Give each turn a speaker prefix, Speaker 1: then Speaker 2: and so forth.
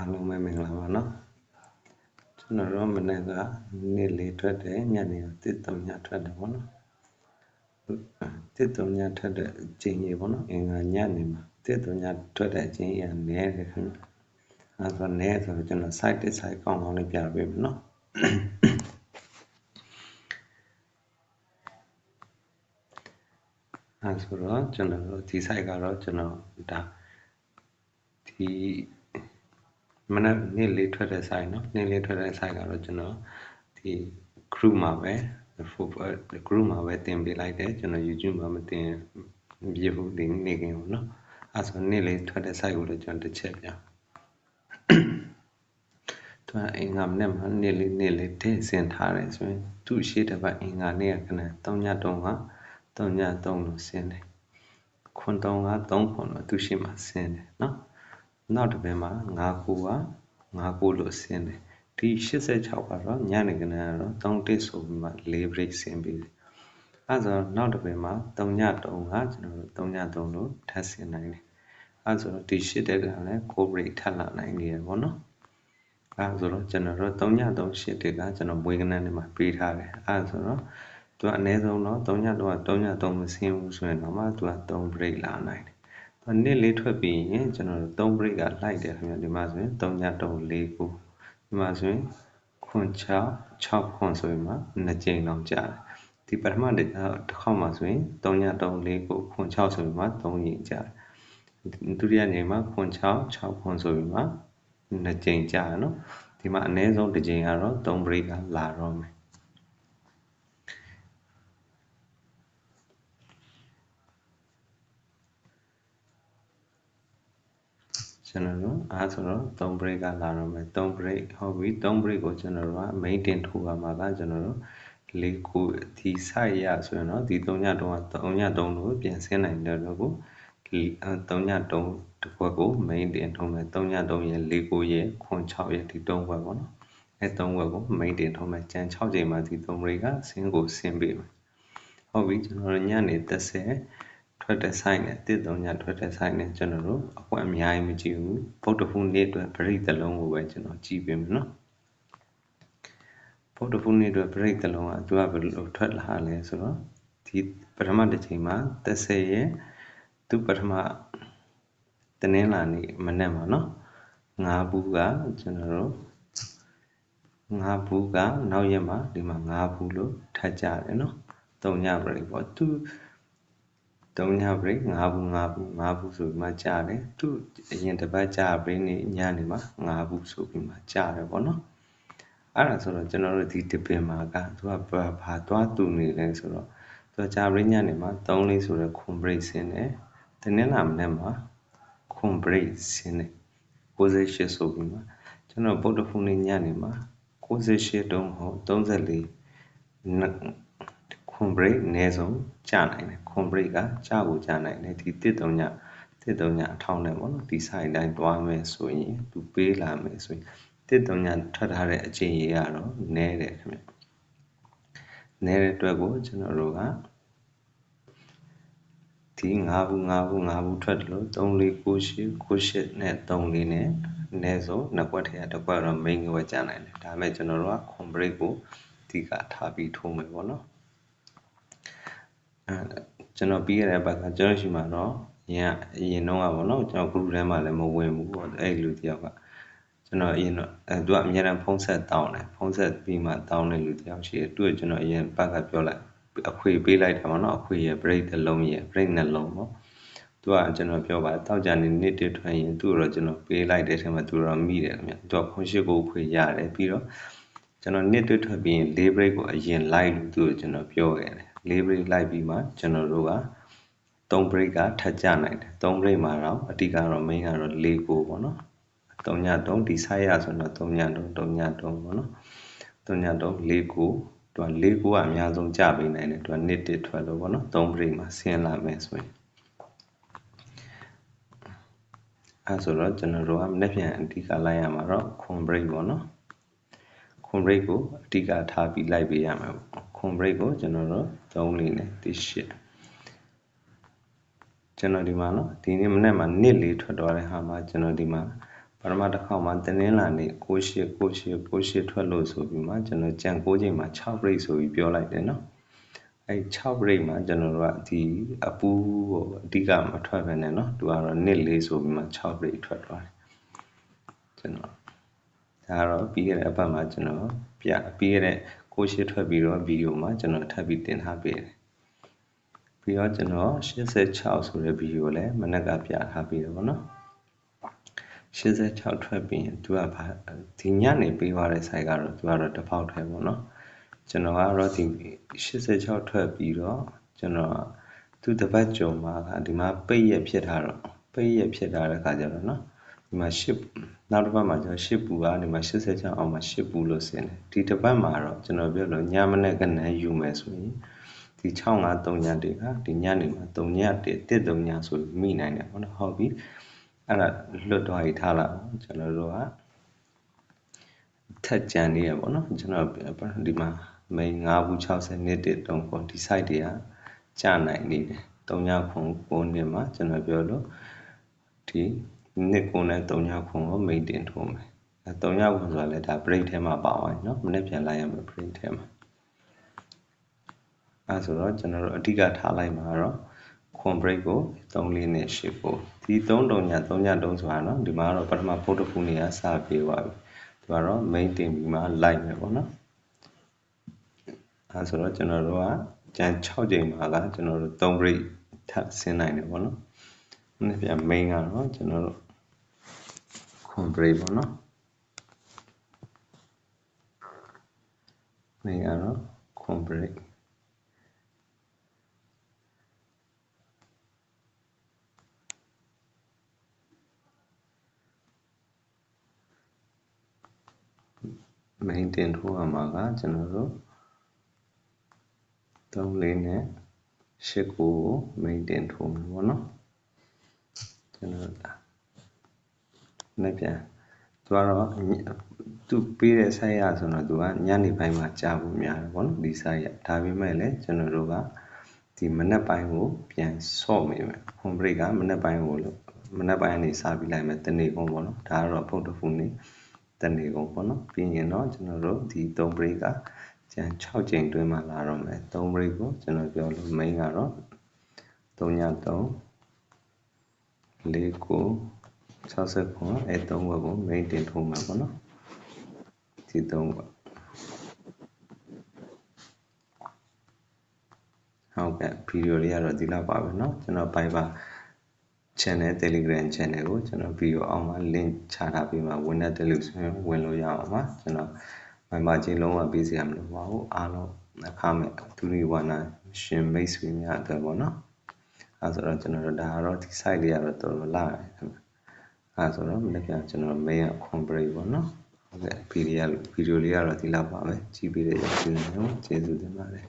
Speaker 1: အားလုံးပဲမင်္ဂလာပါနော်ကျွန်တော်တို့မနေ့ကနေ့လေးထွက်တယ်ညနေတစ်တုံညထွက်တယ်ပေါ့နော်တစ်တုံညထွက်တဲ့အချိန်ကြီးပေါ့နော်အင်္ဂါညနေမှာတစ်တုံညထွက်တဲ့အချိန်ကြီးကနည်းတယ်ခင်ဗျအဲဆိုနည်းဆိုတော့ကျွန်တော် site တစ် site ကောင်းကောင်းလေးပြပေးမယ်နော်အဲဆိုတော့ကျွန်တော်တို့ဒီ site ကတော့ကျွန်တော်ဒါဒီ မနက်နေ့လေးထွက်တဲ့ဆိုင်နော်နေ့လေးထွက်တဲ့ဆိုင်ကတော့ကျွန်တော်ဒီ group မှာပဲ group မှာပဲတင်ပေးလိုက်တယ်ကျွန်တော် YouTube မှာမတင်ပြဘူးဒီနေ့ကင်းပေါ့နော်အဲဆိုနေ့လေးထွက်တဲ့ဆိုင်ကိုလည်းကျွန်တော်တစ်ချက်ပြသူအင်္ဂါမနေ့မှာနေ့လေးနေ့လေးတည့်ဆင်ထားတယ်ဆိုရင်သူ့ရှိတဲ့ဘက်အင်္ဂါနေ့ကခဏ3ညတုံးက3ည3လို့ဆင်းတယ်ခွန်တုံးက3ခွန်လို့သူရှိမှဆင်းတယ်နော် နောက်တစ်ပင်မှာ9ခုက9ခုလို့ဆင်းတယ်ဒီ86ကတော့ညနေကနန်းကတော့3တစ်ဆိုပြီးမှ4 break ဆင်းပြီးတယ်အဲဆိုနောက်တစ်ပင်မှာ3ည3ကကျွန်တော်တို့3ည3လို့ထပ်ဆင်းနိုင်တယ်အဲဆိုတော့ဒီ8တက်ကလည်း9 break ထပ်လာနိုင်နေရပေါ့နော်အဲဆိုတော့ကျွန်တော်တို့3ည3 8တက်ကကျွန်တော်မွေးကနန်းထဲမှာပေးထားတယ်အဲဆိုတော့သူကအနည်းဆုံးတော့3ည3က3ည3မဆင်းဘူးဆိုရင်တော့မှသူက3 break လာနိုင်တယ် နှစ်လေးထွက်ပြီးရင်ကျွန်တော်တို့3 break ကလိုက်တယ်ခင်ဗျဒီမှာဆိုရင်3ည3 4ခုဒီမှာဆိုရင်ခွန်6 6ခွန်ဆိုရင်မှ2ကြိမ်လောက်ကြာတယ်ဒီပထမတစ်ခေါက်မှာဆိုရင်3ည3 4ခုခွန်6ဆိုရင်မှ3ရင်ကြာတယ်ဒုတိယနေ့မှာခွန်6 6ခွန်ဆိုရင်မှ2ကြိမ်ကြာတယ်နော်ဒီမှာအနည်းဆုံးတစ်ကြိမ်ကတော့3 break ကလာတော့မယ် ကျွန်တော်တို့အားဆိုတော့3 break ကလာတော့မယ်3 break ဟုတ်ပြီ3 break ကိုကျွန်တော်တို့က maintain ထိုးပါမှာကကျွန်တော်တို့လေးခုဒီ site ရဆိုရင်တော့ဒီ3ညတုံးက3ညတုံးလို့ပြန်ဆင်းနိုင်တယ်လို့ကို3ညတုံးတစ်ခွက်ကို maintain ထုံးမယ်3ညတုံးရဲ့4ခုရဲ့ခွန်6ရဲ့ဒီ3ခွက်ပေါ့နော်အဲ3ခွက်ကို maintain ထုံးမယ်ကျန်6ချိန်မှာဒီ3 break ကဆင်းကိုဆင်းပေးမယ်ဟုတ်ပြီကျွန်တော်တို့ညနေ30 ထွက်တဲ့ site နဲ့တစ်သုံးညထွက်တဲ့ site နဲ့ကျွန်တော်တို့အကွက်အများကြီးမကြည့်ဘူးဗုဒ္ဓဖူးနေ့အတွက်ပရိသလုံးကိုပဲကျွန်တော်ကြည့်ပေးမယ်နော်ဗုဒ္ဓဖူးနေ့အတွက်ပရိသလုံးကသူကဘယ်လိုထွက်လာလဲဆိုတော့ဒီပထမတစ်ချိန်မှာ30ရဲ့သူပထမတနင်္လာနေ့မနေ့မှာနော်ငါးဘူးကကျွန်တော်တို့ငါးဘူးကနောက်ရက်မှာဒီမှာငါးဘူးလို့ထပ်ကြတယ်နော်တုံညပရိပေါ့သူ 3ည break 5ဘူး5ဘူး5ဘူးဆိုပြီးမှကြားတယ်သူအရင်တစ်ပတ်ကြား break နေညနေမှာ5ဘူးဆိုပြီးမှကြားတယ်ပေါ့နော်အဲ့ဒါဆိုတော့ကျွန်တော်တို့ဒီတပင်မှာကသူကဘာသွားတူနေလဲဆိုတော့သူကကြား break ညနေမှာ3လေးဆိုတော့ခွန် break ဆင်းတယ်တနင်္လာမနေ့မှာခွန် break ဆင်းတယ်68ဆိုပြီးမှကျွန်တော်ဗုဒ္ဓဖူးနေ့ညနေမှာ68တုံးဟော34 ခွန်ဘရိတ်အနည်းဆုံးကျနိုင်တယ်ခွန်ဘရိတ်ကကျဖို့ကျနိုင်တယ်ဒီတစ်တုံညတစ်တုံညအထောင်းနဲ့ပေါ့နော်ဒီ site တိုင်းသွားမယ်ဆိုရင်သူပေးလာမယ်ဆိုရင်တစ်တုံညထွက်ထားတဲ့အချိန်ကြီးကတော့နည်းတယ်ခင်ဗျနည်းတဲ့အတွက်ကိုကျွန်တော်တို့ကဒီ9ဘူး9ဘူး9ဘူးထွက်တယ်လို့3 4 9 8 9 8နဲ့3 4နဲ့အနည်းဆုံးနှစ်ကွက်ထဲကတစ်ကွက်တော့ main ကွက်ကျနိုင်တယ်ဒါပေမဲ့ကျွန်တော်တို့က con break ကိုအဓိကထားပြီးထိုးမယ်ပေါ့နော် ကျွန်တော်ပြီးရတဲ့ဘက်ကကျွန်တော်ရှိမှာတော့ရန်အရင်တော့ကပေါ့နော်ကျွန်တော် group ထဲမှာလည်းမဝင်ဘူးပေါ့အဲ့လူတယောက်ကကျွန်တော်အရင်တော့အဲသူကအများအားဖုံးဆက်တောင်းတယ်ဖုံးဆက်ပြီးမှတောင်းတဲ့လူတယောက်ရှိတယ်သူကကျွန်တော်အရင်ဘက်ကပြောလိုက်အခွေပေးလိုက်တယ်ပေါ့နော်အခွေရ break တစ်လုံးရ break နှလုံးပေါ့သူကကျွန်တော်ပြောပါတောက်ကြနေနေ့တည်းထွက်ရင်သူ့တော့ကျွန်တော်ပေးလိုက်တဲ့ထဲမှာသူတော့မိတယ်ခင်ဗျသူကခွန်ရှိကိုခွေရတယ်ပြီးတော့ကျွန်တော်နေ့တည်းထွက်ပြီးရင်၄ break ကိုအရင်လိုက်လို့သူ့ကိုကျွန်တော်ပြောခဲ့တယ် ၄ break လိုက်ပြီးမှကျွန်တော်တို့က3 break ကထပ်ကြနိုင်တယ်3 break မှာတော့အတိကတော့ main ကတော့၄ကိုပေါ့နော်3ည3ဒီ size ရဆိုတော့3ည3 3ည3ပေါ့နော်3ည3 4ကိုသူက4ကိုကအများဆုံးကြပေးနိုင်တယ်သူက1တစ်ထွက်လို့ပေါ့နော်3 break မှာဆင်းလာမယ်ဆိုရင်အဲဆိုတော့ကျွန်တော်တို့ကမနေ့ပြန်အတိကလိုက်ရမှာတော့ခွန် break ပေါ့နော်ခွန် break ကိုအတိကထားပြီးလိုက်ပေးရမှာပေါ့ ခွန် break ကိုကျွန်တော်တို့3လေးနဲ့တိ8ကျွန်တော်ဒီမှာနော်ဒီနေ့မနေ့မှာနစ်လေးထွက်သွားတဲ့ဟာမှာကျွန်တော်ဒီမှာပထမတစ်ခေါက်မှာတင်းင်းလာနေ68 68 68ထွက်လို့ဆိုပြီးမှကျွန်တော်ကြံ6ချိန်မှာ6 break ဆိုပြီးပြောလိုက်တယ်နော်အဲ6 break မှာကျွန်တော်တို့ကဒီအပူကိုအဓိကမထွက်ပဲနဲ့နော်သူကတော့နစ်လေးဆိုပြီးမှ6 break ထွက်သွားတယ်ကျွန်တော်ဒါကတော့ပြီးခဲ့တဲ့အပတ်မှာကျွန်တော်ပြပြီးခဲ့တဲ့ ကိုရှိထွက်ပြီးတော့ဗီဒီယိုမှာကျွန်တော်ထပ်ပြီးတင်ထားပေးတယ်ပြီးတော့ကျွန်တော်86ဆိုတဲ့ဗီဒီယိုလည်းမနက်ကပြထားပြီးတယ်ပေါ့နော်86ထွက်ပြီးရင်သူကဘာဒီညနေပေးသွားတဲ့ site ကတော့သူကတော့တစ်ပေါက်ထဲပေါ့နော်ကျွန်တော်ကတော့ဒီ86ထွက်ပြီးတော့ကျွန်တော်သူတပတ်ကြုံမှာကဒီမှာပိတ်ရဖြစ်ထားတော့ပိတ်ရဖြစ်ထားတဲ့ခါကျတော့နော် ဒီမှာ10နောက်တစ်ပတ်မှာကျွန်တော်10ပူကနေမှာ86အောင်မှာ10ပူလို့ဆင်းတယ်ဒီတစ်ပတ်မှာတော့ကျွန်တော်ပြောလို့ညမနေ့ကနန်းယူမယ်ဆိုရင်ဒီ65 3ညတွေကဒီညနေမှာ3ညတည်း1 3ညဆိုပြီးမိနိုင်တယ်ပေါ့နော်ဟုတ်ပြီအဲ့ဒါလွတ်သွားပြီးထားလာအောင်ကျွန်တော်တို့ကထက်ကြံနေရပေါ့နော်ကျွန်တော်ဒီမှာမိန်9ဘူး60နှစ်တည်းတုံးပေါ့ဒီ site တွေကကြာနိုင်နေတယ်3ညခွန်9နှစ်မှာကျွန်တော်ပြောလို့ဒီ နှစ်ကုန်နဲ့3ညခွန်ကို maintain ထိုးမယ်အဲ3ညခွန်ဆိုတာလည်းဒါ break ထဲမှာပါသွားပြီเนาะမနေ့ပြန်လိုက်ရမယ် break ထဲမှာအဲဆိုတော့ကျွန်တော်တို့အဓိကထားလိုက်မှာတော့ခွန် break ကို3လေးနဲ့8ကိုဒီ3တုံည3ည3ဆိုတာเนาะဒီမှာတော့ပထမဖုတ်တစ်ခုနေရစပြေးသွားပြီဒီမှာတော့ maintain ပြီးမှလိုက်မယ်ပေါ့เนาะအဲဆိုတော့ကျွန်တော်တို့ကကျန်6ချိန်မှာကကျွန်တော်တို့3 break ထပ်ဆင်းနိုင်တယ်ပေါ့နော်။ ဒီပြန် main ကတော့ကျွန်တော်တို့ compress ပေါ့နော် main ကတော့ compress မိန်တင်ထိုးရမှာကကျွန်တော်တို့3လေးနဲ့8ကိုမိန်တင်ထိုးမယ်ပေါ့နော် ကျွန်တော်နေ့ပြန်သူကတော့သူပေးတဲ့ဆိုက်ရဆိုတော့သူကညနေပိုင်းမှာကြာဖို့များတယ်ပေါ့နော်ဒီဆိုက်ရဒါပေမဲ့လည်းကျွန်တော်တို့ကဒီမနက်ပိုင်းကိုပြန်ဆော့မိမယ်ခွန်ဘရိတ်ကမနက်ပိုင်းကိုမနက်ပိုင်းကနေစပြီးလိုက်မယ်တနေ့ကုန်ပေါ့နော်ဒါကတော့ဖုတ်တဖူနေတနေ့ကုန်ပေါ့နော်ပြီးရင်တော့ကျွန်တော်တို့ဒီ3 break ကကျန်6ချိန်တွင်းမှာလာတော့မယ်3 break ကိုကျွန်တော်ပြောလို့ main ကတော့3ည3 4ကို60ခွန်အဲ3ဘက်ကို main တင်ထိုးမှာပေါ့နော်ဒီ3ဘက်ဟုတ်ကဲ့ဗီဒီယိုလေးကတော့ဒီလောက်ပါပဲเนาะကျွန်တော် Viber channel Telegram channel ကိုကျွန်တော်ဗီဒီယိုအောက်မှာ link ချထားပြီးမှဝင်တဲ့ Telegram ဝင်လို့ရအောင်ပါကျွန်တော် Viber ချင်းလုံးဝပေးစရာမလိုပါဘူးအားလုံးအခမဲ့သူတွေဝါနာရှင်မိတ်ဆွေများအတွက်ပေါ့နော် အဲဆိုတော့ကျွန်တော်တို့ဒါကတော့ဒီ site လေးကတော့တော်တော်လာတယ်ခင်ဗျအဲဆိုတော့မနေ့ကကျွန်တော် main က complete ပေါ့နော်ဟုတ်ကဲ့ဗီဒီယိုဗီဒီယိုလေးကတော့ဒီလောက်ပါပဲကြည့်ပေးတဲ့ကျေးဇူးတင်ပါတယ်